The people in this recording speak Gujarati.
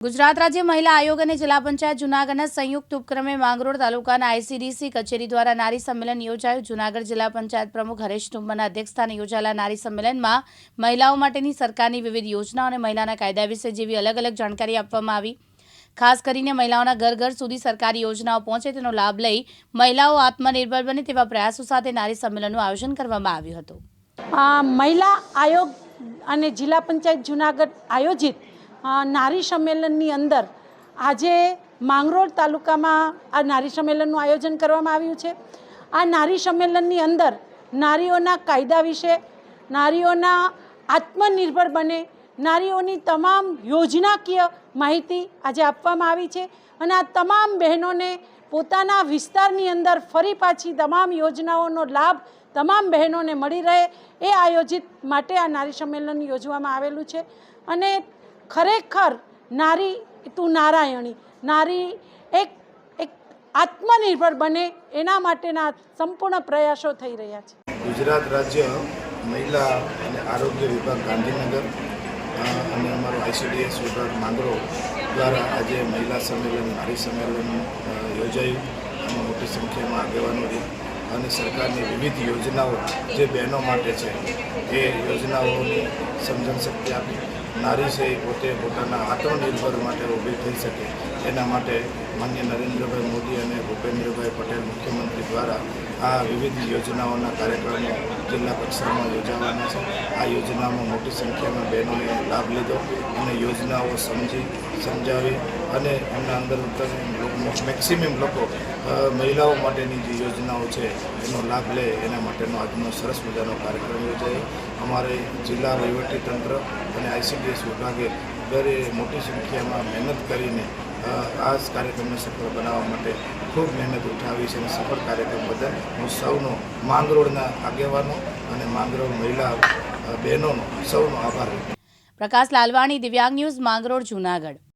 ગુજરાત રાજ્ય મહિલા આયોગ અને જિલ્લા પંચાયત જૂનાગઢના સંયુક્ત ઉપક્રમે માંગરોળ તાલુકાના આઈસીડીસી કચેરી દ્વારા નારી સંમેલન યોજાયું. જૂનાગઢ જિલ્લા પંચાયત પ્રમુખ હરેશ ટુંબરના અધ્યક્ષસ્થાને યોજાયેલા નારી સંમેલનમાં મહિલાઓ માટેની સરકારની વિવિધ યોજનાઓ અને મહિલાના કાયદા વિશે જેવી અલગ અલગ જાણકારી આપવામાં આવી. ખાસ કરીને મહિલાઓના ઘર ઘર સુધી સરકારી યોજનાઓ પહોંચે તેનો લાભ લઈ મહિલાઓ આત્મનિર્ભર બને તેવા પ્રયાસો સાથે નારી સંમેલનનું આયોજન કરવામાં આવ્યું હતું. મહિલા આયોગ અને જિલ્લા પંચાયત જુનાગઢ આયોજિત નારી સંમેલનની અંદર આજે માંગરોળ તાલુકામાં આ નારી સંમેલનનું આયોજન કરવામાં આવ્યું છે. આ નારી સંમેલનની અંદર નારીઓના કાયદા વિશે, નારીઓના આત્મનિર્ભર બને, નારીઓની તમામ યોજનાકીય માહિતી આજે આપવામાં આવી છે અને આ તમામ બહેનોને પોતાના વિસ્તારની અંદર ફરી પાછી તમામ યોજનાઓનો લાભ તમામ બહેનોને મળી રહે એ આયોજિત માટે આ નારી સંમેલન યોજવામાં આવેલું છે. અને ખરેખર નારી, તું નારાયણી. નારી એક એક આત્મનિર્ભર બને એના માટેના સંપૂર્ણ પ્રયાસો થઈ રહ્યા છે. ગુજરાત રાજ્ય મહિલા અને આરોગ્ય વિભાગ ગાંધીનગર અને અમારો આઈસીડીએસ વિભાગ માંગરો દ્વારા આજે મહિલા સંમેલન, નારી સંમેલન યોજાયું. અને મોટી સંખ્યામાં આગેવાનો અને સરકારની વિવિધ યોજનાઓ જે બહેનો માટે છે, એ યોજનાઓની સમજણ શક્તિ આપી. નારી છે એ પોતે પોતાના આત્મનિર્ભર માટે ઊભી થઈ શકે. એના માટે માન્ય નરેન્દ્રભાઈ મોદી અને ભૂપેન્દ્રભાઈ પટેલ મુખ્યમંત્રી દ્વારા આ વિવિધ યોજનાઓના કાર્યક્રમો જિલ્લા કક્ષામાં યોજાવાના છે. આ યોજનામાં મોટી સંખ્યામાં બહેનોએ લાભ લીધો અને યોજનાઓ સમજી, સમજાવી અને એમના અંદર મેક્સિમમ લોકો મહિલાઓ માટેની જે યોજનાઓ છે એનો લાભ લે એના માટેનો આજનો સરસ મજાનો કાર્યક્રમ યોજાયો. અમારે જિલ્લા વહીવટીતંત્ર અને આઈસીડીએસ વિભાગે દરે મોટી સંખ્યામાં મહેનત કરીને આ કાર્યક્રમને સફળ બનાવવા માટે ખૂબ મહેનત ઉઠાવી છે અને સફળ કાર્યક્રમ બદલ હું સૌનો માંગરોળના આગેવાનો અને માંગરોળ મહિલા બહેનોનો સૌનો આભાર પ્રકાશ લાલવાણી, દિવ્યાંગ ન્યૂઝ, માંગરોળ, જૂનાગઢ.